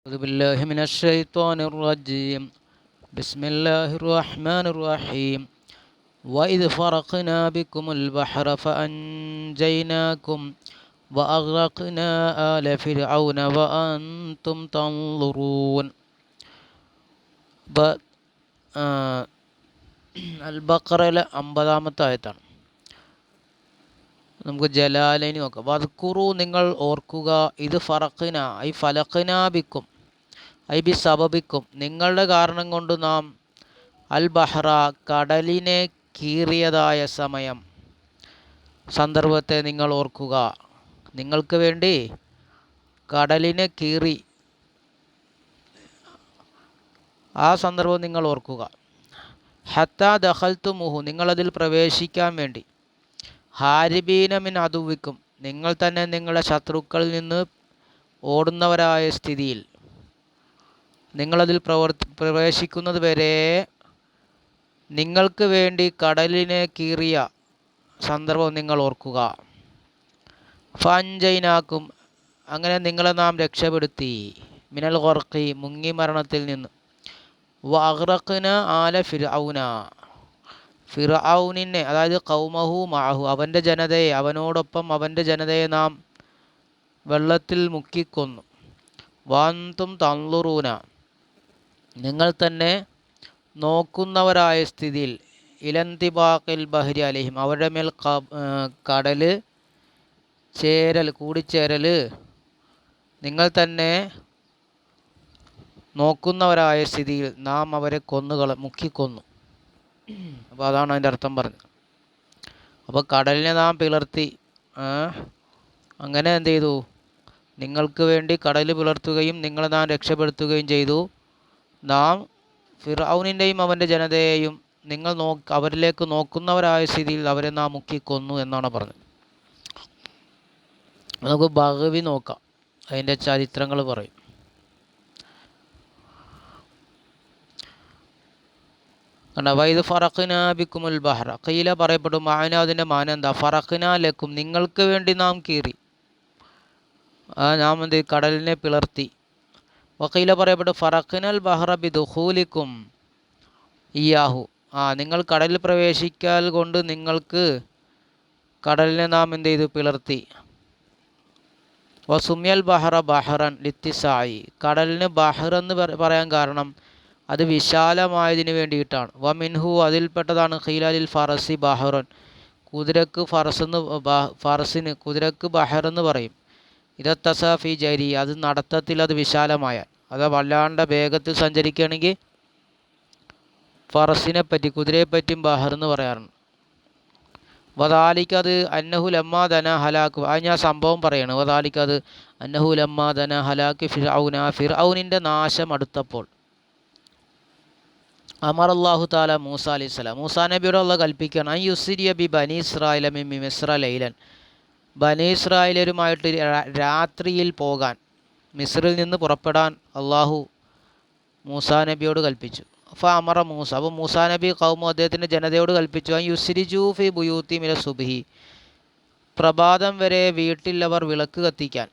أعوذ بالله من الشيطان الرجيم بسم الله الرحمن الرحيم وإذ فرقنا بكم البحر فأنجيناكم وأغرقنا آل فرعون وأنتم تنظرون ബ- ആ, അൽ ബക്കറയിലെ അമ്പതാമത്തെ ആയത്താണ് നമുക്ക് ജലാലൈനി നോക്കാം വദ്കുറു നിങ്ങൾ ഓർക്കുക ഇത് ഫറക്കിന ഐ ഫലക്കിനാബിക്കും ഐ ബി സബബിക്കും നിങ്ങളുടെ കാരണം കൊണ്ട് നാം അൽ ബഹ്റ കടലിനെ കീറിയതായ സമയം. സന്ദർഭത്തെ നിങ്ങൾ ഓർക്കുക. നിങ്ങൾക്ക് വേണ്ടി കടലിനെ കീറി ആ സന്ദർഭം നിങ്ങൾ ഓർക്കുക. ഹത്ത ദഹൽത്തു മുഹു നിങ്ങളതിൽ പ്രവേശിക്കാൻ വേണ്ടി. ഹാരിബീനമിൻ അതുവിക്കും നിങ്ങൾ തന്നെ നിങ്ങളുടെ ശത്രുക്കളിൽ നിന്ന് ഓടുന്നവരായ സ്ഥിതിയിൽ. നിങ്ങളതിൽ പ്രവർത്തി പ്രവേശിക്കുന്നത് വരെ നിങ്ങൾക്ക് വേണ്ടി കടലിനെ കീറിയ സന്ദർഭം നിങ്ങൾ ഓർക്കുക. ഫഞ്ചൈനാക്കും അങ്ങനെ നിങ്ങളെ നാം രക്ഷപ്പെടുത്തി. മിനൽ ഖർഖി മുങ്ങി മരണത്തിൽ നിന്ന്. വഹ്റക്കിന് ആല ഫിർഔന. ഫിർഔനിനെ അതായത് കൗമഹു മാഹു അവന്റെ ജനതയെ അവനോടൊപ്പം അവന്റെ ജനതയെ നാം വെള്ളത്തിൽ മുക്കിക്കൊന്നു. വാന്തും തള്ളുറൂന നിങ്ങൾ തന്നെ നോക്കുന്നവരായ സ്ഥിതിയിൽ ഇലന്തിബാക്കിൽ ബഹരി അലഹിം അവരുടെ മേൽ കടൽ ചേരൽ കൂടിച്ചേരൽ നിങ്ങൾ തന്നെ നോക്കുന്നവരായ സ്ഥിതിയിൽ നാം അവരെ കൊന്നുകള മുക്കിക്കൊന്നു. അപ്പോൾ അതാണ് അതിന്റെ അർത്ഥം പറഞ്ഞത്. അപ്പോൾ കടലിനെ നാം പിളർത്തി അങ്ങനെ എന്ത് ചെയ്തു? നിങ്ങൾക്ക് വേണ്ടി കടൽ പിളർത്തുകയും നിങ്ങളെ നാം രക്ഷപ്പെടുത്തുകയും ചെയ്തു. നാം ഫിറൌനിന്റെയും അവന്റെ ജനതയെയും നിങ്ങൾ നോ അവരിലേക്ക് നോക്കുന്നവരായ സ്ഥിതിയിൽ അവരെ നാം മുക്കിക്കൊന്നു എന്നാണ് പറഞ്ഞത്. നമുക്ക് ഭഗവി നോക്കാം. അതിന്റെ ചരിത്രങ്ങൾ പറയും. വൈദ് ഫറഖിന ബിക്കുമുൽ ബഹ്റ. കയ്യില പറയപ്പെടും മാന അതിന്റെ മാന എന്താ? ഫറഖിന ലക്കും. നിങ്ങൾക്ക് വേണ്ടി നാം കീറി. നാം എന്ത് കടലിനെ പിളർത്തി. വക്കീല പറയപ്പെട്ടു ഫറഖിനൽ ബഹ്റ ബി ദുഹൂലിക്കും ഇയാഹു ആ നിങ്ങൾ കടലിൽ പ്രവേശിക്കാൽ കൊണ്ട് നിങ്ങൾക്ക് കടലിനെ നാം എന്ത് ചെയ്തു? പിളർത്തി. വസുമ്യൽ ബഹ്റ ബഹ്റൻ ലിത്തിസായി. കടലിന് ബഹ്ർ എന്ന് പറയാൻ കാരണം അത് വിശാലമായതിന് വേണ്ടിയിട്ടാണ്. വ മിൻഹു അതിൽപ്പെട്ടതാണ് ഖീലാലിൽ ഫറസി ബഹ്റൻ. കുതിരക്ക് ഫറസ് എന്ന് ഫറസിന് കുതിരക്ക് ബഹർ എന്ന് പറയും. ഇതത്തസഫി ജരി അത് നടത്തത്തിൽ അത് വിശാലമായ അത് വല്ലാണ്ട് വേഗത്തിൽ സഞ്ചരിക്കുകയാണെങ്കിൽ ഫറസിനെ പറ്റി കുതിരയെ പറ്റിയും ബഹർ എന്ന് പറയാറുണ്ട്. വതാലിക്കത് അത് അന്നഹു ലമ്മാ ധന ഹലാക്ക് അത് ഞാൻ സംഭവം പറയാണ്. വതാലിക്കത് അത് അന്നഹു ലമ്മാ ധന ഹലാക്ക് ഫിർ ഔനിന്റെ നാശം അടുത്തപ്പോൾ. അമർ അള്ളാഹു താല മൂസ അലൈഹി സ്വലാം മൂസാ നബിയോട് അള്ള കൽപ്പിക്കുകയാണ് ഐ യുസിരിയ ബി ബനി ഇസ്രായിലി മിസ്ര ലൈലൻ. ബനി ഇസ്രായേലരുമായിട്ട് രാ- രാത്രിയിൽ പോകാൻ മിസ്രിൽ നിന്ന് പുറപ്പെടാൻ അള്ളാഹു മൂസാ നബിയോട് കൽപ്പിച്ചു. ഫ അമറ മൂസ. അപ്പോൾ മൂസാ നബി കൗമു അദ്ദേഹത്തിന്റെ ജനതയോട് കൽപ്പിച്ചു. യുസിരിജു ഫി ബുയൂത്തി മില സുബിഹി. പ്രഭാതം വരെ വീട്ടിൽ അവർ വിളക്ക് കത്തിക്കാൻ.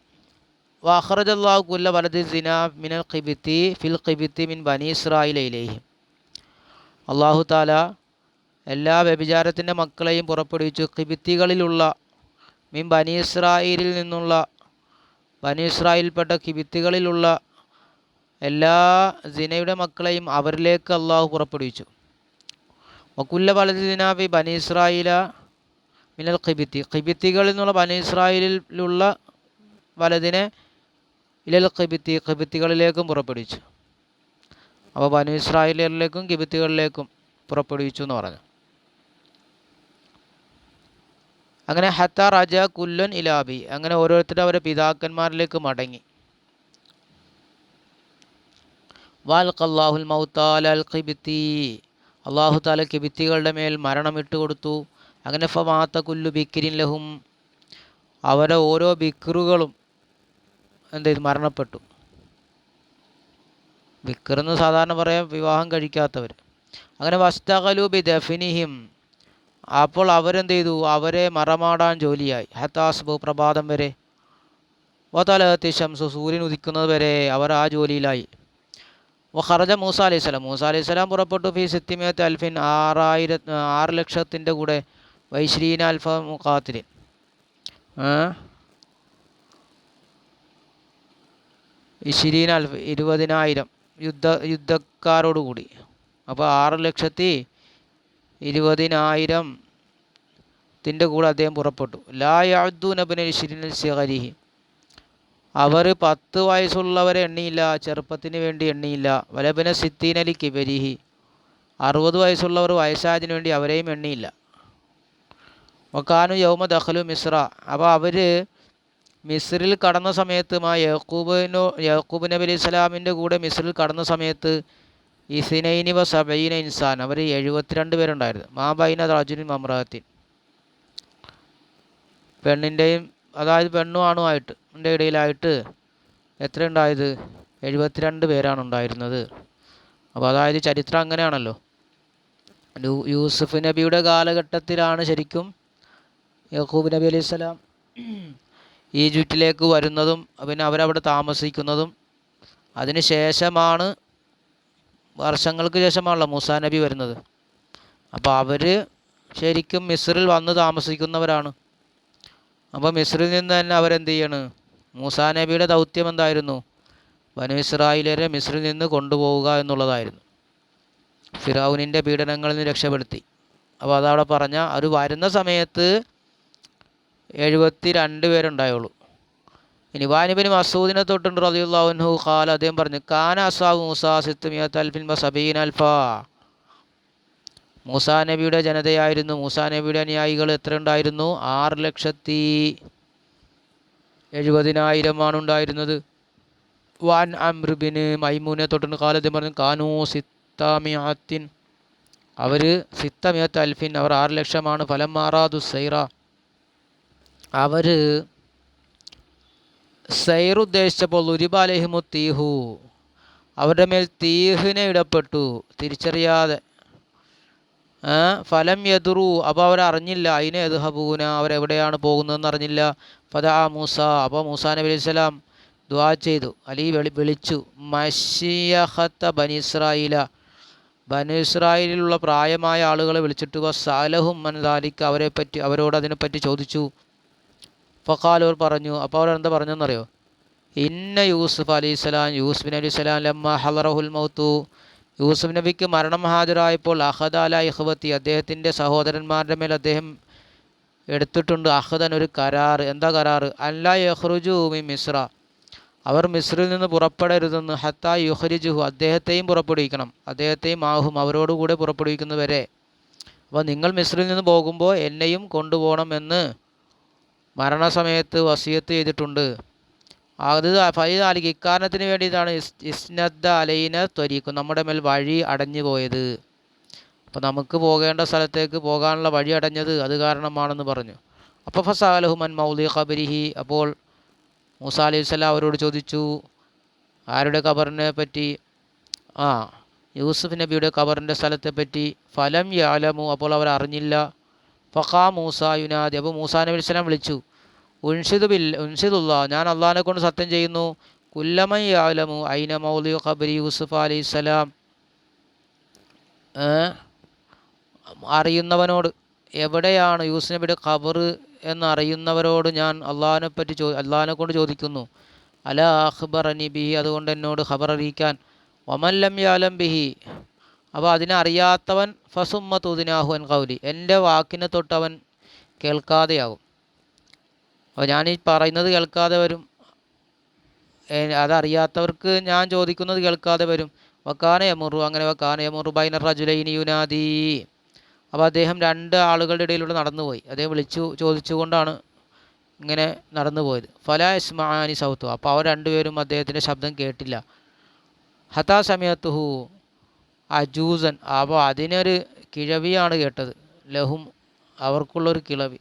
വാഹറജ് അള്ളാഹു കുല്ല സിന മിനൽ ഖിബിത്തി ഫിൽ ഖിബിത്തി മിൻ ബനി അള്ളാഹു താല എല്ലാ വ്യഭിചാരത്തിന്റെ മക്കളെയും പുറപ്പെടുവിച്ചു. കിബിത്തികളിലുള്ള മീൻ ബനി ഇസ്രായേലിൽ നിന്നുള്ള ബനി ഇസ്രായേൽപ്പെട്ട കിബിത്തുകളിലുള്ള എല്ലാ സിനയുടെ മക്കളെയും അവരിലേക്ക് അള്ളാഹു പുറപ്പെടുവിച്ചു. വക്കുല്ല വലതിനാബി ബനി ഇസ്രായേല മിനൽ ഖിബിത്തി ഖിബിത്തികളിൽ നിന്നുള്ള ബനി ഇസ്രായേലിലുള്ള വലതിനെ ഇലൽ ഖിബിത്തി ഖിബിത്തികളിലേക്കും പുറപ്പെടുവിച്ചു. അപ്പോൾ ബനു ഇസ്രായേലിലേക്കും കിബിത്തുകളിലേക്കും പുറപ്പെടുവിച്ചു എന്ന് പറഞ്ഞു. അങ്ങനെ ഹത്ത റജ കുല്ലൻ ഇലാബി അങ്ങനെ ഓരോരുത്തരും അവരുടെ പിതാക്കന്മാരിലേക്ക് മടങ്ങി. വാൽഖല്ലാഹുൽ കിബിത്തി അള്ളാഹു താല കിബിത്തികളുടെ മേൽ മരണം ഇട്ടുകൊടുത്തു അങ്ങനെ ഫമാത്ത കുല്ലു ബിക്കിരിൻ ലഹും. അവരെ ഓരോ ബിക്കറുകളും എന്ത് ചെയ്തു? മരണപ്പെട്ടു. ബിക്കറെന്ന് സാധാരണ പറയാം വിവാഹം കഴിക്കാത്തവർ. അങ്ങനെ വസ്തകലു ബി ദഫിനിഹിം. അപ്പോൾ അവരെന്ത് ചെയ്തു അവരെ മറമാടാൻ ജോലിയായി. ഹത്താസ്ബു പ്രഭാതം വരെ. വതലത്തി ഷംസു സൂര്യൻ ഉദിക്കുന്നത് വരെ അവർ ആ ജോലിയിലായി. ഹറജ മൂസ അലൈഹി സ്വലാം. മൂസ അലൈഹി സ്വലാം പുറപ്പെട്ടു. ഫി സിത്തിമേത്ത് അൽഫിൻ ആറായിര ആറ് ലക്ഷത്തിന്റെ കൂടെ വൈശ്രീന അൽഫ മുഖാത്തിരിൻ ഇഷിരീൻ അൽഫ് ഇരുപതിനായിരം. യുദ്ധ യുദ്ധക്കാരോടുകൂടി. അപ്പോൾ ആറ് ലക്ഷത്തി ഇരുപതിനായിരം ത്തിന്റെ കൂടെ അദ്ദേഹം പുറപ്പെട്ടു. ലാ യാദു നബിന് ഇഷിരിൻ സിഹരിഹി അവർ പത്ത് വയസ്സുള്ളവരെ എണ്ണിയില്ല ചെറുപ്പത്തിന് വേണ്ടി എണ്ണിയില്ല. വലബന സിത്തീനലി കിബരിഹി. അറുപത് വയസ്സുള്ളവർ വയസ്സായതിനു വേണ്ടി അവരെയും എണ്ണിയില്ല. വക്കാനു യൗമ ദഖലു മിസ്ര. അപ്പോൾ അവർ മിസ്രിൽ കടന്ന സമയത്ത് മാ യഹൂബിനോ യഹൂബ് നബി അലൈഹി സ്വലാമിന്റെ കൂടെ മിസ്രിൽ കടന്ന സമയത്ത് ഇസിനൈനി വ സബൈന ഇൻസാൻ അവർ എഴുപത്തിരണ്ട് പേരുണ്ടായിരുന്നു. മാബൈന ബൈന മമ്രാത്തിൻ പെണ്ണിന്റെയും അതായത് പെണ്ണും ആണുമായിട്ട് എന്റെ ഇടയിലായിട്ട് എത്ര ഉണ്ടായത് എഴുപത്തിരണ്ട് പേരാണ് ഉണ്ടായിരുന്നത്. അപ്പോൾ അതായത് ചരിത്രം അങ്ങനെയാണല്ലോ. യൂസുഫ് നബിയുടെ കാലഘട്ടത്തിലാണ് ശരിക്കും യഹൂബ് നബി അലൈഹി സ്വലാം ഈജിപ്റ്റിലേക്ക് വരുന്നതും പിന്നെ അവരവിടെ താമസിക്കുന്നതും. അതിന് ശേഷമാണ് വർഷങ്ങൾക്ക് ശേഷമാണല്ലോ മൂസാ നബി വരുന്നത്. അപ്പോൾ അവർ ശരിക്കും മിസ്രിൽ വന്ന് താമസിക്കുന്നവരാണ്. അപ്പോൾ മിസ്രിൽ നിന്ന് തന്നെ അവരെന്ത് ചെയ്യാണ്? മൂസാ നബിയുടെ ദൗത്യം എന്തായിരുന്നു? ബനു ഇസ്രായേലരെ മിസ്രിൽ നിന്ന് കൊണ്ടുപോവുക എന്നുള്ളതായിരുന്നു. ഫിറാവുനിന്റെ പീഡനങ്ങളിൽ നിന്ന് രക്ഷപ്പെടുത്തി. അപ്പോൾ അതവിടെ പറഞ്ഞ അത് വരുന്ന സമയത്ത് എഴുപത്തി രണ്ട് പേരുണ്ടായുള്ളൂ. ഇനി വാനിബിന് മസൂദിനെ തൊട്ടുണ്ട് റതിയുള്ളാഹുൻഹു ഖാൽ അദ്ദേഹം പറഞ്ഞു കാന മൂസ അൽഫ. മൂസാ നബിയുടെ ജനതയായിരുന്നു. മൂസാ നബിയുടെ അനുയായികൾ എത്ര ഉണ്ടായിരുന്നു? ആറ് ലക്ഷത്തി എഴുപതിനായിരമാണ് ഉണ്ടായിരുന്നത്. വാൻ അമ്രുബിന് മൈമൂനെ തൊട്ടുണ്ട് കാലത്ത് പറഞ്ഞു കാനു സിത്താമിയാത്തിൻ അവർ സിത്തമിയത്ത് അൽഫിൻ അവർ ആറ് ലക്ഷമാണ്. ഫലം മാറാതു സൈറ. അവർ സൈർ ഉദ്ദേശിച്ചപ്പോൾ ഉരിബാലഹിമു തീഹു. അവരുടെ മേൽ തീഹിനെ ഇടപെട്ടു തിരിച്ചറിയാതെ. ഫലം യദുറു. അപ്പോൾ അവരറിഞ്ഞില്ല അതിനെ എതുഹബൂന അവരെവിടെയാണ് പോകുന്നതെന്ന് അറിഞ്ഞില്ല. ഫതാ മൂസ. അപ്പോൾ മൂസാ നബി അലൈഹി സ്വലാം ദ്വാ ചെയ്തു. അലി വെളി വിളിച്ചു. മഷിയഹത്ത ബനിസ്രായില ബനിസ്രായിലുള്ള പ്രായമായ ആളുകളെ വിളിച്ചിട്ട് സാലഹും അവരെ പറ്റി അവരോട് അതിനെപ്പറ്റി ചോദിച്ചു. അവർ പറഞ്ഞു. അപ്പോൾ അവർ എന്താ പറഞ്ഞെന്നറിയോ ഇന്ന യൂസുഫ് അലൈഹി സ്വലാം യൂസുഫ് നബി സ്വലാം ലമ്മ ഹലറഹുൽ മൗത്തു. യൂസുഫ് നബിക്ക് മരണം ഹാജരായപ്പോൾ അഹദ് അല ഇഹ്വത്തി അദ്ദേഹത്തിന്റെ സഹോദരന്മാരുടെ മേൽ അദ്ദേഹം എടുത്തിട്ടുണ്ട് അഹദൻ ഒരു കരാർ എന്താ കരാർ അല്ല യഹ്റുജു മി മിസ്ര. അവർ മിസ്രിൽ നിന്ന് പുറപ്പെടരുതെന്ന് ഹത്ത യുഹരിജുഹു അദ്ദേഹത്തെയും പുറപ്പെടുവിക്കണം. അദ്ദേഹത്തെയും ആഹും അവരോടുകൂടെ പുറപ്പെടുവിക്കുന്നവരെ. അപ്പോൾ നിങ്ങൾ മിസ്രിൽ നിന്ന് പോകുമ്പോൾ എന്നെയും കൊണ്ടുപോകണമെന്ന് മരണസമയത്ത് വസീയത്ത് ചെയ്തിട്ടുണ്ട്. അത് ഫൈദ അലിക്ക് ഇക്കാരണത്തിന് വേണ്ടിയിട്ടാണ് ഇസ് ഇസ്നദ്ദ അലൈന ത്വരീക്കും നമ്മുടെ മേൽ വഴി അടഞ്ഞു പോയത് അപ്പോൾ നമുക്ക് പോകേണ്ട സ്ഥലത്തേക്ക് പോകാനുള്ള വഴി അടഞ്ഞത് അത് കാരണമാണെന്ന് പറഞ്ഞു. അപ്പോൾ ഫസാലഹുമൻ മൗലി ഖബരിഹി. അപ്പോൾ മൂസ അലൈഹി സ്വലാം അവരോട് ചോദിച്ചു ആരുടെ ഖബറിനെ പറ്റി? ആ യൂസുഫ് നബിയുടെ ഖബറിന്റെ സ്ഥലത്തെ പറ്റി. ഫലം യാലമു അപ്പോൾ അവർ അറിഞ്ഞില്ല. ഫഖാ മൂസ യുനാദി. അപ്പോൾ മൂസാ നബി സ്വലാം വിളിച്ചു ഉൻഷിദ് ബിൽ ഉൻഷിദുള്ള ഞാൻ അള്ളാഹിനെ കൊണ്ട് സത്യം ചെയ്യുന്നു. കുല്ലമൻ യാലമു ഐന മൗലി ഖബരി യൂസുഫ് അലൈഹി സ്വലാം. അറിയുന്നവനോട് എവിടെയാണ് യൂസുഫ് നബിയുടെ ഖബർ എന്നറിയുന്നവരോട് ഞാൻ അള്ളാഹിനെ പറ്റി ചോ അള്ളാഹിനെ കൊണ്ട് ചോദിക്കുന്നു. അല അഖ്ബർ അനി ബിഹി അതുകൊണ്ട് എന്നോട് ഖബർ അറിയിക്കാൻ. ഒമല്ലം യാലം ബിഹി. അപ്പോൾ അതിനെ അറിയാത്തവൻ ഫസുമ്മ തുദിനാഹു അൻ കൗലി എന്റെ വാക്കിനെ തൊട്ടവൻ കേൾക്കാതെയാകും അപ്പോൾ ഞാൻ ഈ പറയുന്നത് കേൾക്കാതെ വരും. അതറിയാത്തവർക്ക് ഞാൻ ചോദിക്കുന്നത് കേൾക്കാതെ വരും. വക്കാന യമുറു അങ്ങനെ വക്കാന യമുറു ബൈന റജുലൈനി യുനാദി. അപ്പോൾ അദ്ദേഹം രണ്ട് ആളുകളുടെ ഇടയിലൂടെ നടന്നുപോയി. അദ്ദേഹം വിളിച്ചു ചോദിച്ചുകൊണ്ടാണ് ഇങ്ങനെ നടന്നു പോയത് ഫല ഇസ്മാനി സൗത്തു. അപ്പോൾ അവർ രണ്ടുപേരും അദ്ദേഹത്തിന്റെ ശബ്ദം കേട്ടില്ല. ഹതാ സമയത്തുഹു അജൂസൻ. അപ്പോൾ അതിനൊരു കിഴവിയാണ് കേട്ടത്. ലഹും അവർക്കുള്ളൊരു കിളവി.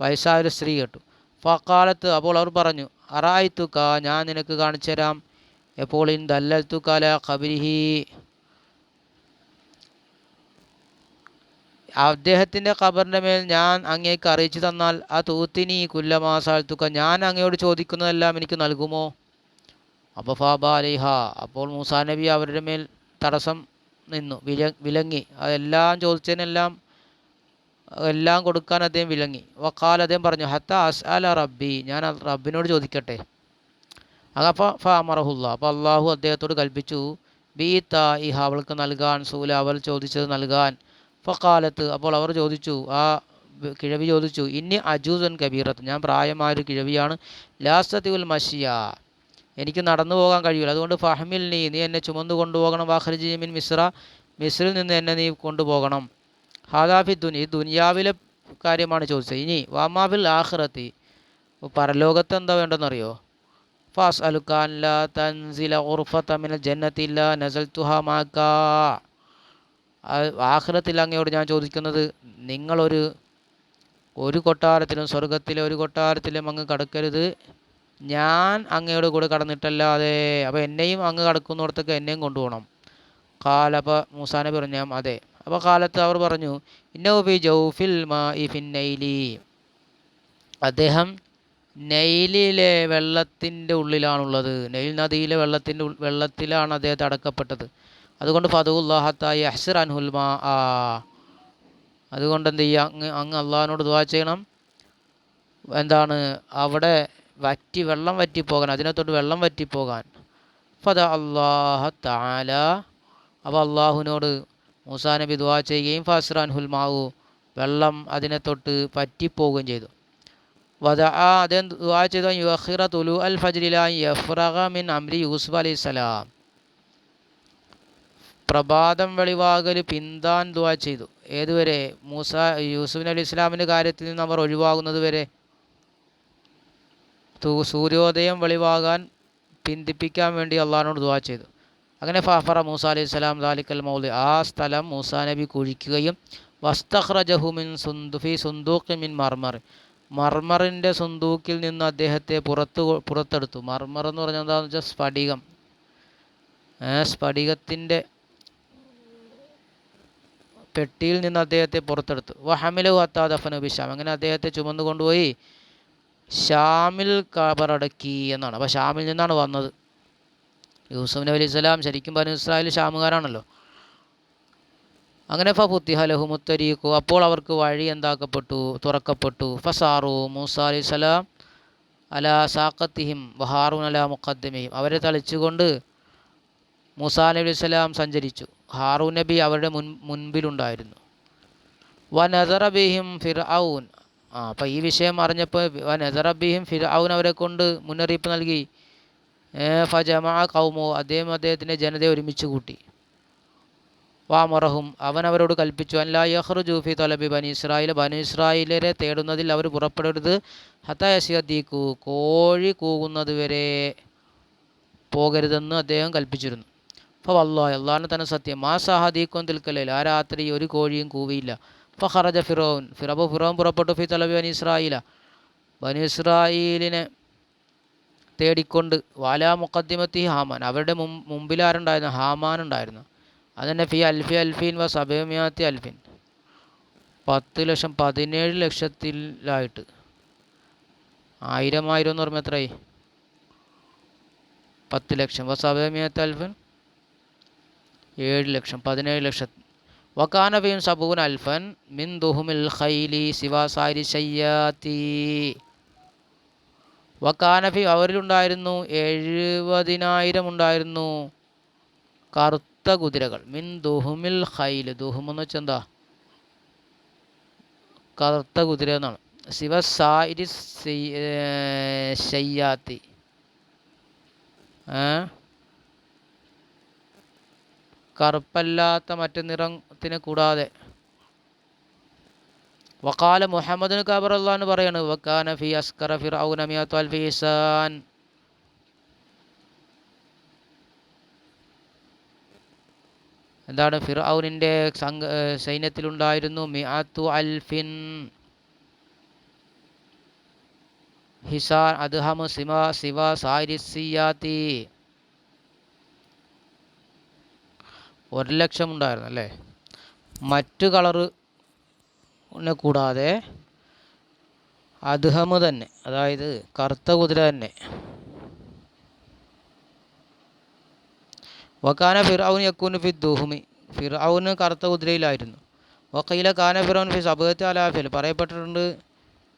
വയസ്സായൊരു സ്ത്രീ കേട്ടു. ഫക്കാലത്ത് അപ്പോൾ അവർ പറഞ്ഞു അറായിത്തുക്ക ഞാൻ നിനക്ക് കാണിച്ചു തരാം. എപ്പോൾ? ഇൻ ദല്ലത്തുക്കാല ഖബരിഹി. അദ്ദേഹത്തിന്റെ ഖബറിന്റെ മേൽ ഞാൻ അങ്ങേക്ക് അറിയിച്ചു തന്നാൽ ആ തൂത്തിനി കുല്ലമാസാൽത്തുക്ക ഞാൻ അങ്ങയോട് ചോദിക്കുന്നതെല്ലാം എനിക്ക് നൽകുമോ? അപ്പോൾ അപ്പോൾ മൂസാ നബി അവരുടെ മേൽ തടസ്സം നിന്നു വില വിലങ്ങി. അതെല്ലാം ചോദിച്ചതിനെല്ലാം എല്ലാം കൊടുക്കാൻ അദ്ദേഹം വിലങ്ങി. വക്കാൽ അദ്ദേഹം പറഞ്ഞു ഹത്ത അസ് അല റബ്ബി. ഞാൻ റബ്ബിനോട് ചോദിക്കട്ടെ. അപ്പോൾ ഫാമറഹുല്ല അപ്പോൾ അള്ളാഹു അദ്ദേഹത്തോട് കൽപ്പിച്ചു ബി താ ഇഹ അവൾക്ക് നൽകാൻ സൂല അവൾ ചോദിച്ചത് നൽകാൻ. ഫക്കാലത്ത് അപ്പോൾ അവർ ചോദിച്ചു ആ കിഴവി ചോദിച്ചു ഇനി അജൂസൻ കബീറത്ത്. ഞാൻ പ്രായമായൊരു കിഴവിയാണ്. ലാസ്തത്തിഉൽ മഷിയ. എനിക്ക് നടന്നു പോകാൻ കഴിയില്ല അതുകൊണ്ട് ഫഹമിൽ നീ നീ എന്നെ ചുമന്നു കൊണ്ടുപോകണം വാഹർജി മിൻ മിശ്ര മിസ്രിൽ നിന്ന് എന്നെ നീ കൊണ്ടുപോകണം. ഹാദാഫി ദുനി ദുനിയാവിലെ കാര്യമാണ് ചോദിച്ചത്. ഇനി വാമാഫിൽ ആഹ്റത്തി പരലോകത്ത് എന്താ വേണ്ടെന്നറിയോ ഫാസ് അലുക്കാൻ ലാ തൻസില ഉർഫത്തമിന ജന്നത്തില്ല നസൽ തുഹമാക്ക ആഹ്റത്തിൽ അങ്ങയോട് ഞാൻ ചോദിക്കുന്നത് നിങ്ങളൊരു ഒരു കൊട്ടാരത്തിലും സ്വർഗത്തിലെ ഒരു കൊട്ടാരത്തിലും അങ്ങ് കടക്കരുത്. ഞാൻ അങ്ങയുടെ കൂടെ കടന്നിട്ടല്ലാതെ അപ്പോൾ എന്നെയും അങ്ങ് കടക്കുന്നിടത്തൊക്കെ എന്നെയും കൊണ്ടുപോകണം. കാലപ്പോൾ മൂസാനെ പറഞ്ഞു ഞാൻ അതെ. അപ്പോൾ കാലത്ത് അവർ പറഞ്ഞു ജൗഫിൽ നൈലി. അദ്ദേഹം നൈലിലെ വെള്ളത്തിന്റെ ഉള്ളിലാണുള്ളത്. നൈൽ നദിയിലെ വെള്ളത്തിന്റെ വെള്ളത്തിലാണ് അദ്ദേഹത്തെ അടക്കപ്പെട്ടത്. അതുകൊണ്ട് ഫതുല്ലാഹത്തായി അഹ്സർ അൻഹുൽ മാ ആ അതുകൊണ്ട് എന്ത് ചെയ്യുക? അങ്ങ് അങ്ങ് അള്ളാഹിനോട് ദുവാ ചെയ്യണം. എന്താണ്? അവിടെ വറ്റി വെള്ളം വറ്റിപ്പോകാൻ അതിനകത്തോട്ട് വെള്ളം വറ്റിപ്പോകാൻ. ഫത അള്ളാഹ താല അപ്പോൾ അള്ളാഹുവിനോട് മൂസാ നബി ദുവാ ചെയ്യുകയും ഫാസ്റാൻ ഹുൽമാവു വെള്ളം അതിനെ തൊട്ട് പറ്റിപ്പോവുകയും ചെയ്തു. വധ ആ അദ്ദേഹം ദുവാ ചെയ്ത യുഹിറ തുലു അൽ യഫ്രഗ മിൻ അമ്രി യൂസുഫ് അലൈഹി സ്വലാം. പ്രഭാതം വെളിവാകൽ പിന്താൻ ദുവാ ചെയ്തു. ഏതുവരെ? മൂസ യൂസുഫ് നബി ഇസ്ലാമിന്റെ കാര്യത്തിൽ നിന്ന് അവർ ഒഴിവാകുന്നത് വരെ. സൂര്യോദയം വെളിവാകാൻ പിന്തിപ്പിക്കാൻ വേണ്ടി അള്ളാഹിനോട് ദുവാ ചെയ്തു. അങ്ങനെ ഫാഫറ മൂസ അലൈഹി സ്വലാം ദാലിക്കൽ മൗലി ആ സ്ഥലം മൂസാ നബി കുഴിക്കുകയും വസ്തഖ്റജഹുമിൻ സുന്ദുഫി സുന്ദൂഖി മിൻ മർമർ. മർമറിന്റെ സുന്ദൂക്കിൽ നിന്ന് അദ്ദേഹത്തെ പുറത്ത് പുറത്തെടുത്തു. മർമർ എന്ന് പറഞ്ഞാൽ എന്താണെന്ന് വെച്ചാൽ സ്ഫടികം. സ്ഫടികത്തിന്റെ പെട്ടിയിൽ നിന്ന് അദ്ദേഹത്തെ പുറത്തെടുത്തു. വഹമിലു അത്താ ദഫനു ബിഷാം അങ്ങനെ അദ്ദേഹത്തെ ചുമന്നു കൊണ്ടുപോയി ഷാമിൽ കബറടക്കി എന്നാണ്. അപ്പോൾ ഷാമിൽ നിന്നാണ് വന്നത്. യൂസുഫ് നബി അലൈഹി ശരിക്കും പറഞ്ഞു ഇസ്രായേൽ ഷാമുകാരാണല്ലോ അങ്ങനെ ഫുത്തിഹ ലഹു മുത്തരീഖു. അപ്പോൾ അവർക്ക് വഴി എന്താക്കപ്പെട്ടു? തുറക്കപ്പെട്ടു. ഫസാറു മൂസ അലൈഹി സ്വലാം അല സാക്കത്തിഹിം വഹാറൂൻ അല മുഖദ്ദമയും അവരെ തളിച്ചുകൊണ്ട് മൂസാ നബി അലൈഹി സഞ്ചരിച്ചു. ഹാറൂൻ നബി അവരുടെ മുൻ മുൻപിലുണ്ടായിരുന്നു. വ നസറബിഹിം ഫിർ ഔൻ ആ അപ്പോൾ ഈ വിഷയം അറിഞ്ഞപ്പോൾ വ നസറബിഹിം ഫിർ ഔൻ അവരെ കൊണ്ട് മുന്നറിയിപ്പ് നൽകി. ഫജമാ കൗമോ അദ്ദേഹം അദ്ദേഹത്തിന്റെ ജനതയെ ഒരുമിച്ച് കൂട്ടി. വാമറഹും അവൻ അവരോട് കൽപ്പിച്ചു. അല്ല യഹ്റു ജൂഫി തലബി ബനി ഇസ്രായേൽ. ബനി ഇസ്രായേലരെ തേടുന്നതിൽ അവർ പുറപ്പെടരുത് ഹത്തയസിയദ്ദീക്കു കോഴി കൂകുന്നത് വരെ പോകരുതെന്ന് അദ്ദേഹം കൽപ്പിച്ചിരുന്നു. അപ്പോൾ അള്ളാഹ് അള്ളാഹിനെ തന്നെ സത്യം. മാ സഹാദീക്കും തിൽക്കലയിൽ ആ രാത്രി ഒരു കോഴിയും കൂവിയില്ല. അപ്പോൾ ഖറജ ഫിറോൻ. ഫിറബു ഫിറോൻ പുറപ്പെട്ടു. ഫി തലബി ബനി ഇസ്രായേല. ബനി ഇസ്രായേലിനെ തേടിക്കൊണ്ട് വാലാ മുഖദ്ദിമത്തി ഹാമാൻ. അവരുടെ മും മുമ്പിൽ ആരുണ്ടായിരുന്നു ഹാമാൻ ഉണ്ടായിരുന്നു അതന്നെ ഫി അൽഫി അൽഫീൻ വ സബേമിയാത്തി അൽഫിൻ. പത്ത് ലക്ഷം പതിനേഴ് ലക്ഷത്തിലായിട്ട്. ആയിരം ആയിരം എന്ന് പറയുമ്പോൾ എത്രയായി പത്ത് ലക്ഷം. വ സബേമിയാത്തി അൽഫിൻ ഏഴ് ലക്ഷം പതിനേഴ് ലക്ഷം. വക്കാന ഫീം സബൂൻ അൽഫൻ മിൻ ദുഹുമിൽ ഖൈലി സിവാസാരി ഷയ്യാത്തി വക്കാനഫി അവരിലുണ്ടായിരുന്നു എഴുപതിനായിരം ഉണ്ടായിരുന്നു. കറുത്ത കുതിരകൾ. മിൻ ദുഹുമിൽ ഹൈൽ ദുഹും എന്ന് വെച്ചാൽ എന്താ? കറുത്ത കുതിര എന്നാണ്. ശിവസായിരി ഷയ്യാത്തി ശയ്യാത്തി. കറുപ്പല്ലാത്ത മറ്റു നിറത്തിനെ കൂടാതെ വക്കാല മുഹമ്മദ് ഖബർ അള്ളഹാന്ന് പറയാണ് വക്കാന ഫി അസ്കർ ഫിർ ഔനമിയാൽ എന്താണ്? ഫിർ ഔനിന്റെ സംഘ സൈന്യത്തിലുണ്ടായിരുന്നു മിയാത്തു അൽഫിൻ ഹിസാൻ അദ്ഹം സിമ സിവ സാരിസിയാത്തി. ഒരു ലക്ഷം ഉണ്ടായിരുന്നു അല്ലേ? മറ്റു കളറ് കൂടാതെ അദ്ഹമ് തന്നെ അതായത് കറുത്ത കുതിര തന്നെ. വക്കാന ഫിറൌൻ യക്കൂന് ഫി ദുഹുമി. ഫിറൌന് കറുത്ത കുതിരയിലായിരുന്നു വക്കയിലെ കാന ഫിറൌൻ ഫി സബഹത്തി അലാഫിൽ പറയപ്പെട്ടിട്ടുണ്ട്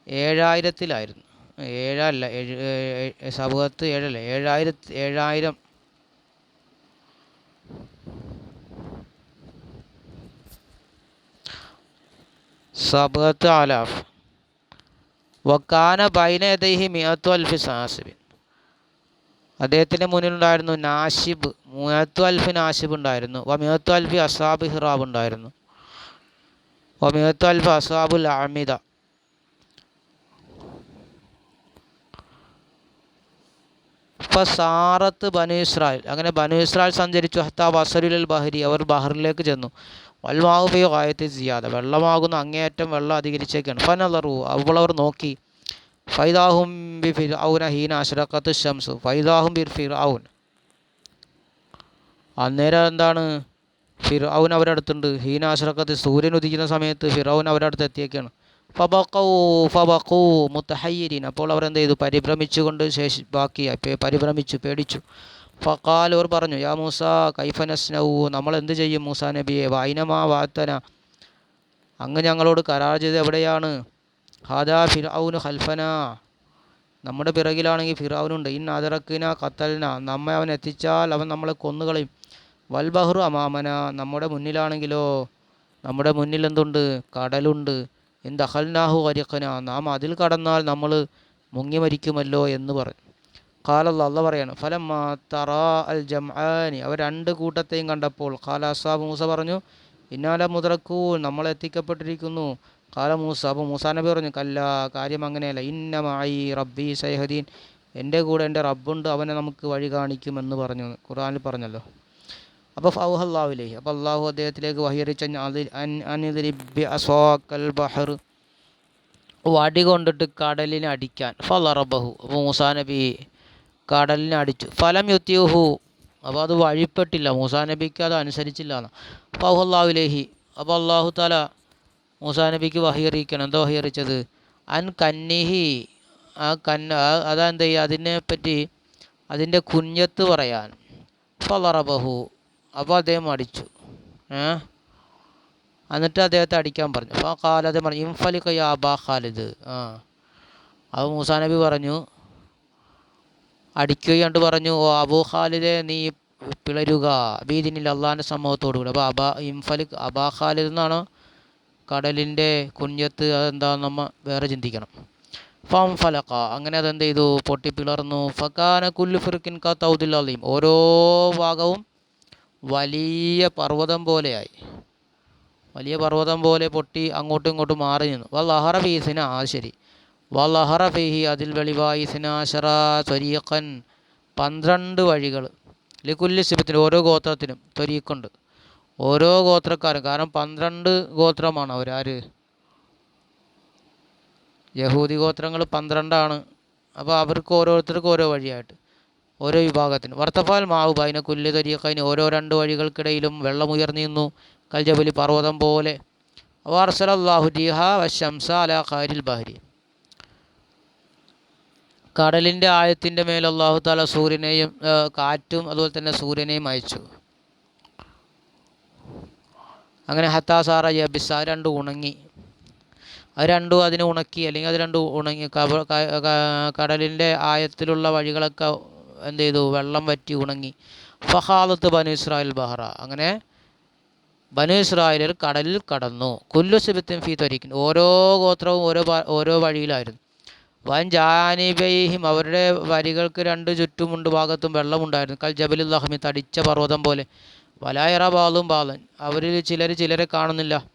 ഏഴായിരത്തിലായിരുന്നു. ഏഴല്ല ഏഴ് ഏഴ് സബഹത്ത് ഏഴല്ല ഏഴായിരത്തി ഏഴായിരം സബഹത്ത് അലാഫ്. വക്കാന ബൈന യദൈഹി മിയത്തു അൽഫി സാസിബിൻ. അദ്ദേഹത്തിന്റെ മുന്നിലുണ്ടായിരുന്നു നാഷിബ് മുയത്തു അൽഫി നാഷിബ് ഉണ്ടായിരുന്നു. വ മിയത്തു അൽഫി അസാബ് ഹിറാബ് ഉണ്ടായിരുന്നു. വ മിയത്തു അൽഫി അസാബുൽ അമിത ഫസാറത്ത് ബനു ഇസ്രായേൽ. അങ്ങനെ ബനു ഇസ്രായേൽ സഞ്ചരിച്ചു. ഹത്താ വസരുൽ ബഹരി അവർ ബഹറിലേക്ക് ചെന്നു. വൽമാവുബി ആയത്തിൽ സിയാദ വെള്ളമാകുന്ന അങ്ങേയറ്റം വെള്ളം അധികരിച്ചേക്കാണ്. ഫനലറു അവളവർ നോക്കി. ഫൈദാഹും ബി ഫിർ ഔന ഹീന അഷ്റഖത്ത് ഷംസു ഫൈദാഹും ബിർ ഫിർ ഔൻ അന്നേരം എന്താണ്? ഫിർ ഔൻ അവരുടെ അടുത്തുണ്ട് ഹീന അഷ്റഖത്ത് സൂര്യൻ ഉദിക്കുന്ന സമയത്ത് ഫിർ ഔൻ അവരുടെ അടുത്ത് എത്തിയേക്കാണ്. ഫബക്കൂ ഫബക്കൂ മുത്തഹയ്യരീൻ. അപ്പോൾ അവർ എന്ത് ചെയ്തു പരിഭ്രമിച്ചുകൊണ്ട് ശേഷി ബാക്കിയായി. പരിഭ്രമിച്ചു പേടിച്ചു. ഫക്കാൽ അവർ പറഞ്ഞു യാ മൂസ കൈഫനസ്നവു നമ്മൾ എന്ത് ചെയ്യും മൂസ നബിയെ? വൈനമാ വാത്തന. അങ്ങ് ഞങ്ങളോട് കരാർ ചെയ്ത് എവിടെയാണ്? ഹാദാ ഫിറൌന് ഹൽഫന നമ്മുടെ പിറകിലാണെങ്കിൽ ഫിറൌനുണ്ട് ഇൻ അതിറക്കിന കത്തലിന നമ്മെ അവൻ എത്തിച്ചാൽ അവൻ നമ്മളെ കൊന്നുകളയും. വൽബഹ്റു അമാമന. നമ്മുടെ മുന്നിലാണെങ്കിലോ? നമ്മുടെ മുന്നിൽ എന്തുണ്ട്? കടലുണ്ട്. എന്ത് അഹൽനാഹു അരിക്കന നാം അതിൽ കടന്നാൽ നമ്മൾ മുങ്ങി മരിക്കുമല്ലോ എന്ന് പറഞ്ഞു. ഖാലല്ല അല്ല പറയാണ് ഫലം തറ അൽ ജംആനി. അവർ രണ്ട് കൂട്ടത്തെയും കണ്ടപ്പോൾ കാല അസാബ് മൂസ പറഞ്ഞു ഇന്നാല മുതറക്കൂ നമ്മൾ എത്തിക്കപ്പെട്ടിരിക്കുന്നു. കാല മൂസ അപ്പോൾ മൂസാ നബി പറഞ്ഞു കല്ല കാര്യം അങ്ങനെയല്ല. ഇന്നമായി റബ്ബി സൈഹദീൻ. എന്റെ കൂടെ എന്റെ റബ്ബുണ്ട് അവനെ നമുക്ക് വഴി കാണിക്കുമെന്ന് പറഞ്ഞു ഖുർആനിൽ പറഞ്ഞല്ലോ. അപ്പോൾ ഫൗഹല്ലാവിലേക്ക് അപ്പോൾ അള്ളാഹു അദ്ദേഹത്തിലേക്ക് വഹിയറിച്ച ബഹർ വടി കൊണ്ടിട്ട് കടലിനെ അടിക്കാൻ. ഫലറബഹു. അപ്പോൾ മൂസാ നബി കടലിനെ അടിച്ചു ഫലം യുത്യുഹു. അപ്പോൾ അത് വഴിപ്പെട്ടില്ല. മൂസാ നബിക്ക് അത് അനുസരിച്ചില്ല എന്ന് ഫഹുല്ലാഹുലേഹി അപ്പോൾ അള്ളാഹു താല മൂസാ നബിക്ക് വഹിയറിയിക്കണം എന്തോ വഹിയറിച്ചത് അൻ കന്നിഹി. ആ കന്ന അതെന്ത ചെയ്യുക അതിനെപ്പറ്റി അതിന്റെ കുഞ്ഞത്ത് പറയാൻ. ഫലറബഹു. അപ്പോൾ അദ്ദേഹം അടിച്ചു. ഏ? എന്നിട്ട് അദ്ദേഹത്തെ അടിക്കാൻ പറഞ്ഞു. അപ്പോൾ കാലത്ത് പറഞ്ഞു ഇംഫലി യാ അബാ ഖാലിദ്. ആ. അപ്പോൾ മൂസാ നബി പറഞ്ഞു അടിക്കുകയാണ്ട് പറഞ്ഞു ഓ അബൂ നീ പിളരുക. ബീദിനിൽ അള്ളാഹിന്റെ സമൂഹത്തോടുകൂടി. അപ്പോൾ അബാ ഇംഫലി അബാ ഖാലിദ് കടലിന്റെ കുഞ്ഞത്ത് അതെന്താ നമ്മൾ വേറെ ചിന്തിക്കണം. ഫം ഫലക്ക അങ്ങനെ അതെന്ത് ചെയ്തു? പൊട്ടിപ്പിളർന്നു. ഫക്കാന കുല്ലു ഫിർക്കിൻ ക അലീം. ഓരോ ഭാഗവും വലിയ പർവതം പോലെയായി. വലിയ പർവതം പോലെ പൊട്ടി അങ്ങോട്ടും ഇങ്ങോട്ടും മാറി നിന്നു. അപ്പോൾ ലഹറ ഫീസിന് ആ ശരി. വല്ലഹറ ഫിഹി അതിൽ വെളിവായി സിനാശറ ത്വരീഖൻ. പന്ത്രണ്ട് വഴികൾ. ലിക്കുല്ലി സിബത്തിന് ഓരോ ഗോത്രത്തിനും ത്വരീഖുണ്ട്. ഓരോ ഗോത്രക്കാരും കാരണം പന്ത്രണ്ട് ഗോത്രമാണ് അവരാര് യഹൂദി ഗോത്രങ്ങൾ പന്ത്രണ്ടാണ്. അപ്പോൾ അവർക്ക് ഓരോരുത്തർക്കും ഓരോ വഴിയായിട്ട് ഓരോ വിഭാഗത്തിന്. വർത്തഫാൽ മാവ് ബൈന കുല്ല് തരീഖൈന് ഓരോ രണ്ട് വഴികൾക്കിടയിലും വെള്ളം ഉയർന്നു നിന്നു കൽജബലി പർവതം പോലെ. വാർസലല്ലാഹു രിഹ വശംസ അല ഖാരിൽ ബഹരി. കടലിന്റെ ആഴത്തിന്റെ മേൽ അള്ളാഹു താല സൂര്യനെയും കാറ്റും അതുപോലെ തന്നെ സൂര്യനെയും അയച്ചു. അങ്ങനെ ഹത്താസാറ യബിസ് ആ രണ്ടും ഉണങ്ങി. അത് രണ്ടും അതിനെ ഉണക്കി അല്ലെങ്കിൽ അത് രണ്ടും ഉണങ്ങി. കടലിന്റെ ആയത്തിലുള്ള വഴികളൊക്കെ എന്ത് ചെയ്തു? വെള്ളം വറ്റി ഉണങ്ങി. ഫഹാദത്ത് ബനു ഇസ്രായേൽ ബഹ്റ. അങ്ങനെ ബനു ഇസ്രായേലർ കടലിൽ കടന്നു. കുല്ലു സിബത്തിൻ ഫീ തൊരിക്കും ഓരോ ഗോത്രവും ഓരോ ഓരോ വഴിയിലായിരുന്നു. വൻ ജാനിബൈഹിം അവരുടെ വരികൾക്ക് രണ്ട് ചുറ്റുമുണ്ട് ഭാഗത്തും വെള്ളമുണ്ടായിരുന്നു. കൽ ജബലുൽ അഹ്മി തടിച്ച പർവതം പോലെ. വലായറ ബാലും ബാലൻ അവരിൽ ചിലർ ചിലരെ കാണുന്നില്ല.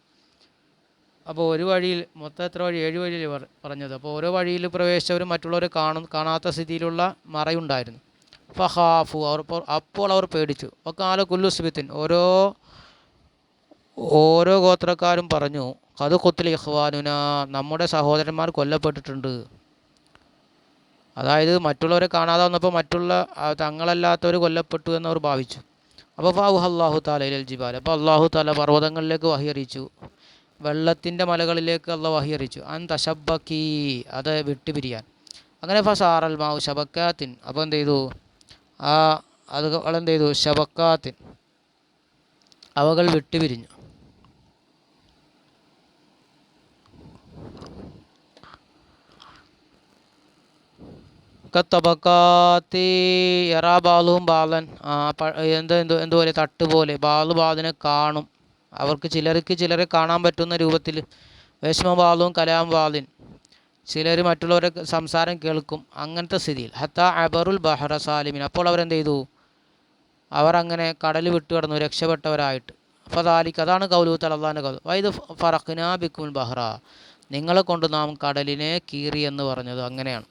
അപ്പോൾ ഒരു വഴിയിൽ മൊത്തം എത്ര വഴി? ഏഴ് വഴിയിൽ പറഞ്ഞത്. അപ്പോൾ ഓരോ വഴിയിൽ പ്രവേശിച്ചവരും മറ്റുള്ളവരെ കാണും കാണാത്ത സ്ഥിതിയിലുള്ള മറയുണ്ടായിരുന്നു. ഫഹാഫു അവർ അപ്പോൾ- അവർ പേടിച്ചു. ഒക്കാല കുല്ലുസ്ബിത്തിൻ ഓരോ ഓരോ ഗോത്രക്കാരും പറഞ്ഞു കത് കൊത്തിൽ ഇഹ്വാനുന നമ്മുടെ സഹോദരന്മാർ കൊല്ലപ്പെട്ടിട്ടുണ്ട്. അതായത് മറ്റുള്ളവരെ കാണാതെ വന്നപ്പോൾ മറ്റുള്ള തങ്ങളല്ലാത്തവർ കൊല്ലപ്പെട്ടു എന്നവർ ഭാവിച്ചു. അപ്പോൾ ഫാഹു അള്ളാഹു താല ഇലൽ ജിബാൽ അപ്പോൾ അള്ളാഹു താല പർവതങ്ങളിലേക്ക് അറിയിച്ചു. വെള്ളത്തിന്റെ മലകളിലേക്ക് അള്ള അറിയിച്ചു. അൻ തശബക്കി അത് വിട്ടുപിരിയാൻ. അങ്ങനെ ഫസാറൽ മാവു ശബക്കാത്തിൻ. അപ്പോൾ എന്ത് ചെയ്തു? ആ അത് അവളെന്ത് ചെയ്തു? ശബക്കാത്തിൻ. അവകൾ വിട്ടുപിരിഞ്ഞു. കത്തബക്കാത്തി എറാ ബാലുവും ബാലൻ എന്തോ എന്തോ എന്ത് എന്തുപോലെ തട്ട് പോലെ ബാലു ബാലിനെ കാണും. അവർക്ക് ചിലർക്ക് ചിലരെ കാണാൻ പറ്റുന്ന രൂപത്തിൽ വിഷമ ബാലുവും കലാം ബാലിൻ. ചിലർ മറ്റുള്ളവരെ സംസാരം കേൾക്കും അങ്ങനത്തെ സ്ഥിതിയിൽ. ഹത്ത അബറുൽ ബഹറ സാലിമിൻ. അപ്പോൾ അവരെന്ത് ചെയ്തു? അവർ അങ്ങനെ കടൽ വിട്ടു കടന്നു രക്ഷപ്പെട്ടവരായിട്ട്. അപ്പോൾ താലിക്ക് അതാണ് കൗലു തലല്ലാന്റെ കൗതു വൈദ് ഫറഖ്നാ ബിക്കുൽ ബഹ്റ. നിങ്ങളെ കൊണ്ട് നാം കടലിനെ കീറി എന്ന് പറഞ്ഞത് അങ്ങനെയാണ്.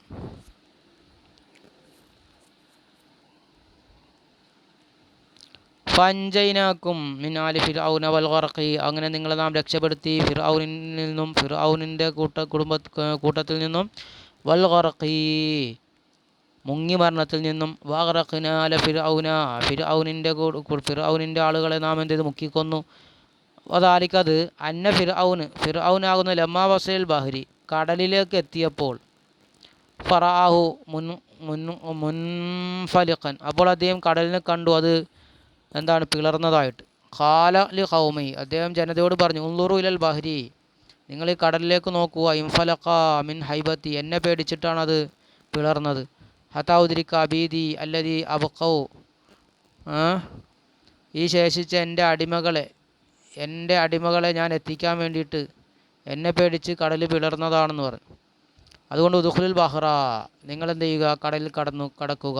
ഫഞ്ചൈനാക്കും മിനാലി ഫിർ ഔന വൽ ഖർഖി അങ്ങനെ നിങ്ങളെ നാം രക്ഷപ്പെടുത്തി ഫിർ ഔനിൽ നിന്നും ഫിർ ഔനിന്റെ കൂട്ട കുടുംബ കൂട്ടത്തിൽ നിന്നും വൽ ഖർഖി മുങ്ങി മരണത്തിൽ നിന്നും വാറഖിനാല ഫിർ ഔന ഫിർ ഔനിന്റെ ഫിർ ഔനിന്റെ ആളുകളെ നാം എന്ത് ചെയ്ത്? മുക്കിക്കൊന്നു. അതാലിക്കത് അന്ന ഫിർ ഔന് ഫിർ ഔനാകുന്ന ലമ്മാവസയിൽ ബഹരി കടലിലേക്ക് എത്തിയപ്പോൾ ഫറാഹു മുൻ മുൻ മുൻഫലിഖൻ. അപ്പോൾ അദ്ദേഹം കടലിനെ കണ്ടു. അത് എന്താണ് പിളർന്നതായിട്ട്? ഖാല ലി ഹൗമി അദ്ദേഹം ജനതയോട് പറഞ്ഞു ഉള്ളുറു ഇലൽ ബഹരി. നിങ്ങൾ ഈ കടലിലേക്ക് നോക്കുക. ഇംഫലക്ക മിൻ ഹൈബത്തി. എന്നെ പേടിച്ചിട്ടാണത് പിളർന്നത്. ഹതാഉദ്രിക്ക അബീദി അല്ലതി അബക്കൌ ഈ ശേഷിച്ച എന്റെ അടിമകളെ എന്റെ അടിമകളെ ഞാൻ എത്തിക്കാൻ വേണ്ടിയിട്ട് എന്നെ പേടിച്ച് കടൽ പിളർന്നതാണെന്ന് പറഞ്ഞു. അതുകൊണ്ട് ഉദുഖുലുൽ ബഹ്റ നിങ്ങൾ എന്ത് ചെയ്യുക? കടലിൽ കടന്നു കടക്കുക.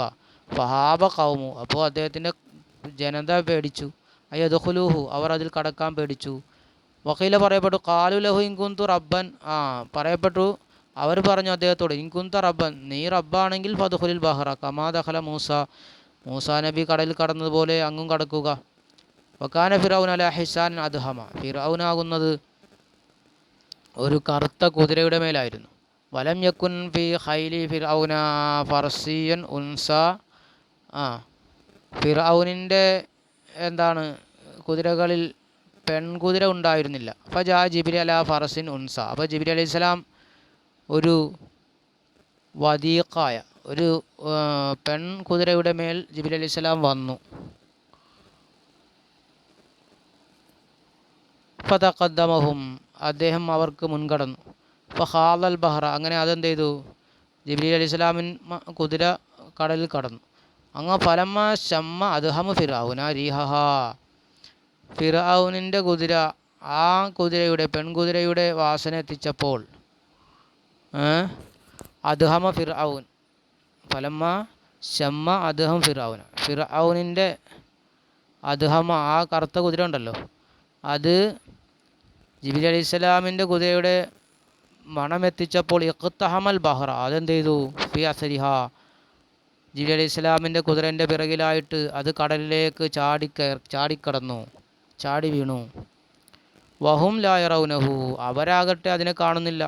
ഫഹാബ കൗമു അപ്പോൾ അദ്ദേഹത്തിന്റെ ജനത പേടിച്ചു. അയ്യദുഹുലൂഹു അവർ അതിൽ കടക്കാൻ പേടിച്ചു. വക്കീല പറയപ്പെട്ടു കാലു ലഹു ഇൻകുന്തു റബ്ബൻ. ആ പറയപ്പെട്ടു. അവർ പറഞ്ഞു അദ്ദേഹത്തോട് ഇൻകുന്ത റബ്ബൻ നീ റബ്ബാണെങ്കിൽ ഫതുഹുലിൽ ബഹ്റ കമാ ദഹല മൂസ. മൂസ നബി കടലിൽ കടന്നതുപോലെ അങ്ങും കടക്കുക. വക്കാന ഫിറൌൻ അല ഹിസാൻ അദ്ഹമ. ഫിറൌനാകുന്നത് ഒരു കറുത്ത കുതിരയുടെ മേലായിരുന്നു. വലം യക്കുൻ ഫി ഹൈലി ഫിറൌന ഫർസിയൻ ഉൻസ. ആ ഫിറൌനിന്റെ എന്താണ് കുതിരകളിൽ പെൺകുതിര ഉണ്ടായിരുന്നില്ല. അപ്പോൾ ജാ ജിബിരി അല ഫറസിൻ ഉൻസ. അപ്പോൾ ജിബിരി അലൈഹി സ്വലാം ഒരു വദീഖായ ഒരു പെൺകുതിരയുടെ മേൽ ജിബിരി അലൈഹി സ്വലാം വന്നു. ഫതഖദ്ദമഹും അദ്ദേഹം അവർക്ക് മുൻകടന്നു. ഫഹാലൽ ബഹ്റ അങ്ങനെ അതെന്ത് ചെയ്തു? ജിബ്രീൽ അലൈഹി സ്വലാമിൻ കുതിര കടലിൽ കടന്നു. അങ്ങ് ഫലമ്മ ശമ്മ അദ്ഹമ ഫിറാവുന രീഹഹ. ഫിറാവുനിന്റെ കുതിര ആ കുതിരയുടെ പെൺകുതിരയുടെ വാസന എത്തിച്ചപ്പോൾ അദ്ഹമ ഫിറാവുൻ ഫലമ്മ ശമ്മ അദ്ഹം ഫിറാവുന ഫിറാവുനിന്റെ അദ്ഹമ ആ കറുത്ത കുതിര ഉണ്ടല്ലോ അത് ജിബിലി അലൈഹി സ്വലാമിന്റെ കുതിരയുടെ മണമെത്തിച്ചപ്പോൾ ഇഖ്തഹമൽ ബഹ്റ അതെന്ത് ചെയ്തു? ഫി അസരിഹ. ജിബിലി അലൈഹി സ്വലാമിന്റെ കുതിരന്റെ പിറകിലായിട്ട് അത് കടലിലേക്ക് ചാടിക്കയർ ചാടിക്കടന്നു ചാടി വീണു. വഹും ലായറൗനഹു അവരാകട്ടെ അതിനെ കാണുന്നില്ല.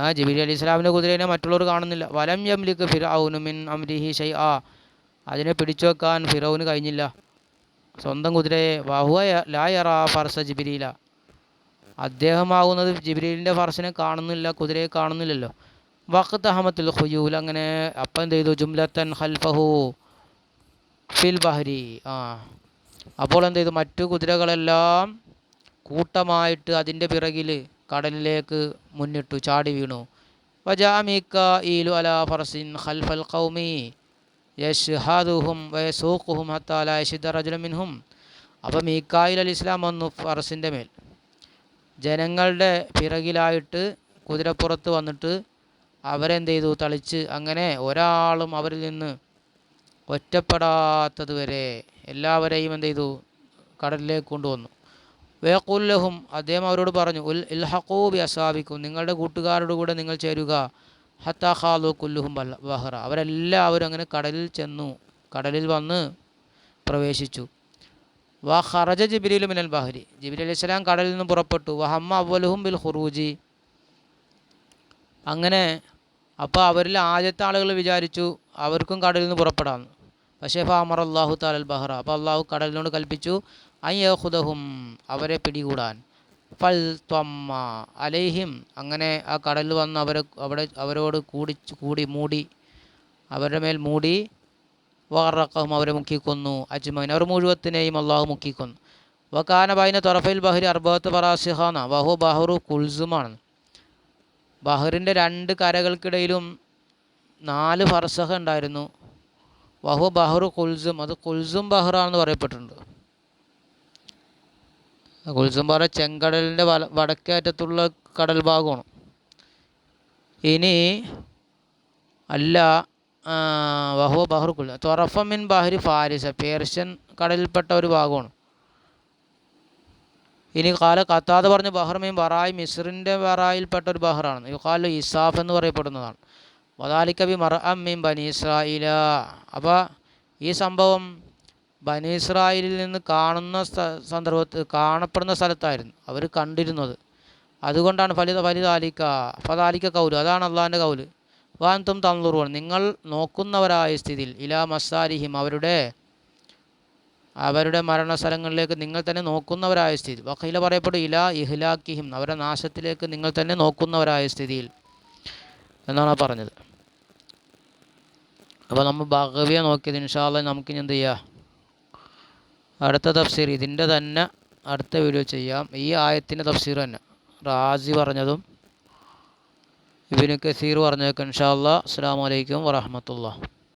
ആ ജിബിലി അലി ഇസ്ലാമിന്റെ കുതിരേനെ മറ്റുള്ളവർ കാണുന്നില്ല. വലം യംലിക്ക് ഫിറൌനു മിൻ അംരിഹി ഷൈ ആ അതിനെ പിടിച്ചു വെക്കാൻ ഫിറൌന് കഴിഞ്ഞില്ല. സ്വന്തം കുതിരയെ വഹുവ ലായറ ഫർസ ജിബിരിയില അദ്ദേഹമാകുന്നത് ജിബിരിലിന്റെ ഫർസിനെ കാണുന്നില്ല കുതിരയെ കാണുന്നില്ലല്ലോ. വഖത്ത് അഹമ്മത്തുൽ ഖുയൂൽ. അങ്ങനെ അപ്പം എന്ത് ചെയ്തു? ജുംലത്തൻ ഖൽഫഹു ഫിൽ ബഹരി. ആ. അപ്പോൾ എന്ത് ചെയ്തു? മറ്റു കുതിരകളെല്ലാം കൂട്ടമായിട്ട് അതിന്റെ പിറകിൽ കടലിലേക്ക് മുന്നിട്ടു ചാടി വീണു. വജാമിക്ക ഈലു അല ഫർസിൻ ഖൽഫൽ ഖൗമി യഷ്ഹാദുഹും വയസൂഖുഹും ഹത്താല യഷിദ റജുല മിൻഹും. അപ്പോൾ അലി ഇസ്ലാം വന്നു ഫറസിന്റെ മേൽ. ജനങ്ങളുടെ പിറകിലായിട്ട് കുതിരപ്പുറത്ത് വന്നിട്ട് അവരെന്ത് ചെയ്തു തളിച്ച് അങ്ങനെ ഒരാളും അവരിൽ നിന്ന് ഒറ്റപ്പെടാത്തതുവരെ എല്ലാവരെയും എന്ത് ചെയ്തു കടലിലേക്ക് കൊണ്ടുവന്നു. വേക്കുല്ലഹും അദ്ദേഹം അവരോട് പറഞ്ഞു ഉൽ ഇൽഹക്കൂബി അസാബിക്കും നിങ്ങളുടെ കൂട്ടുകാരുടെ കൂടെ നിങ്ങൾ ചേരുക. ഹത്താ ഖാലു കുല്ലുഹും ബഹ്റ അവരെല്ലാവരും അങ്ങനെ കടലിൽ ചെന്നു കടലിൽ വന്ന് പ്രവേശിച്ചു. വാ ഖറജ ജിബിരിലു മിനൽ ബഹരി. ജിബിരി അലൈഹി സ്വലാം കടലിൽ നിന്ന് പുറപ്പെട്ടു. വഹമ്മ അവലുഹും ബിൽ ഖുറൂജി. അങ്ങനെ അപ്പോൾ അവരിൽ ആദ്യത്തെ ആളുകൾ വിചാരിച്ചു അവർക്കും കടലിൽ നിന്ന് പുറപ്പെടാമെന്ന് പക്ഷേ ഫാമർ അള്ളാഹു താലൽ ബഹ്റ അപ്പോൾ അള്ളാഹു കടലിനോട് കൽപ്പിച്ചു അയ്യഹുദഹും അവരെ പിടികൂടാൻ. ഫൽ ത്വമ്മ അലൈഹിം. അങ്ങനെ ആ കടലിൽ വന്ന് അവരെ അവിടെ അവരോട് കൂടി കൂടി മൂടി അവരുടെ മേൽ മൂടി വാറക്കഹും അവരെ മുക്കിക്കൊന്നു അജ്മൈൻ അവർ മുഴുവത്തിനെയും അള്ളാഹു മുക്കിക്കൊന്നു. വക്കാന ബൈന തൊറഫയിൽ ബഹരി അർബത്ത് പറാസിഹാന വഹു ബഹറു കുൽസുമാണ്. ബഹറിന്റെ രണ്ട് കരകൾക്കിടയിലും നാല് ഫർസഹ ഉണ്ടായിരുന്നു. വഹു ബഹറു കുൽസും അത് കുൽസും ബഹ്റാണെന്ന് പറയപ്പെട്ടിട്ടുണ്ട്. കുൽസും ബഹ്റ ചെങ്കടലിന്റെ വല വടക്കേറ്റത്തുള്ള കടൽ ഭാഗമാണ്. ഇനി അല്ല വഹു ബഹ്റു കുൽ തൊറഫമിൻ മിൻ ബഹരി ഫാരിസ പേർഷ്യൻ കടലിൽപ്പെട്ട ഒരു ഭാഗമാണ്. ഇനി കാല കത്താതെ പറഞ്ഞ ബഹ്റമീൻ ബറായി മിസ്റിന്റെ ബറായിൽപ്പെട്ട ഒരു ബഹ്റാണ്. യുക്കാലു ഇസാഫ് എന്ന് പറയപ്പെടുന്നതാണ്. വദാലിക്കബി മറ അമ്മീം ബനി ഇസ്രായില അപ്പോൾ ഈ സംഭവം ബനി ഇസ്രായേലിൽ നിന്ന് കാണുന്ന സന്ദർഭത്തിൽ കാണപ്പെടുന്ന സ്ഥലത്തായിരുന്നു അവർ കണ്ടിരുന്നത്. അതുകൊണ്ടാണ് ഫലിത ഫലിതാലിക്ക ഫതാലിക്ക കൗൽ അതാണ് അള്ളാഹിന്റെ കൗൽ. വാൻതും തന്നൂറുവാണ് നിങ്ങൾ നോക്കുന്നവരായ സ്ഥിതിയിൽ ഇലാ മസാരിഹിം അവരുടെ അവരുടെ മരണസ്ഥലങ്ങളിലേക്ക് നിങ്ങൾ തന്നെ നോക്കുന്നവരായ സ്ഥിതി. വക്കീല പറയപ്പെടും ഇലാ ഇഹ്ലാക്കിഹിം അവരുടെ നാശത്തിലേക്ക് നിങ്ങൾ തന്നെ നോക്കുന്നവരായ സ്ഥിതിയിൽ. എന്നാണ് പറഞ്ഞത്. അപ്പോൾ നമ്മൾ ഭഗവിയെ നോക്കിയത് ഇൻഷാല്ല നമുക്കിനി എന്ത് ചെയ്യാം? അടുത്ത തഫ്സീർ ഇതിന്റെ തന്നെ അടുത്ത വീഡിയോ ചെയ്യാം. ഈ ആയത്തിന്റെ തഫ്സീർ തന്നെ. റാസി പറഞ്ഞതും ഇബിന് കസീർ പറഞ്ഞതൊക്കെ ഇൻഷാല്ല അസ്സാം വലൈക്കും വറഹമത്തുള്ള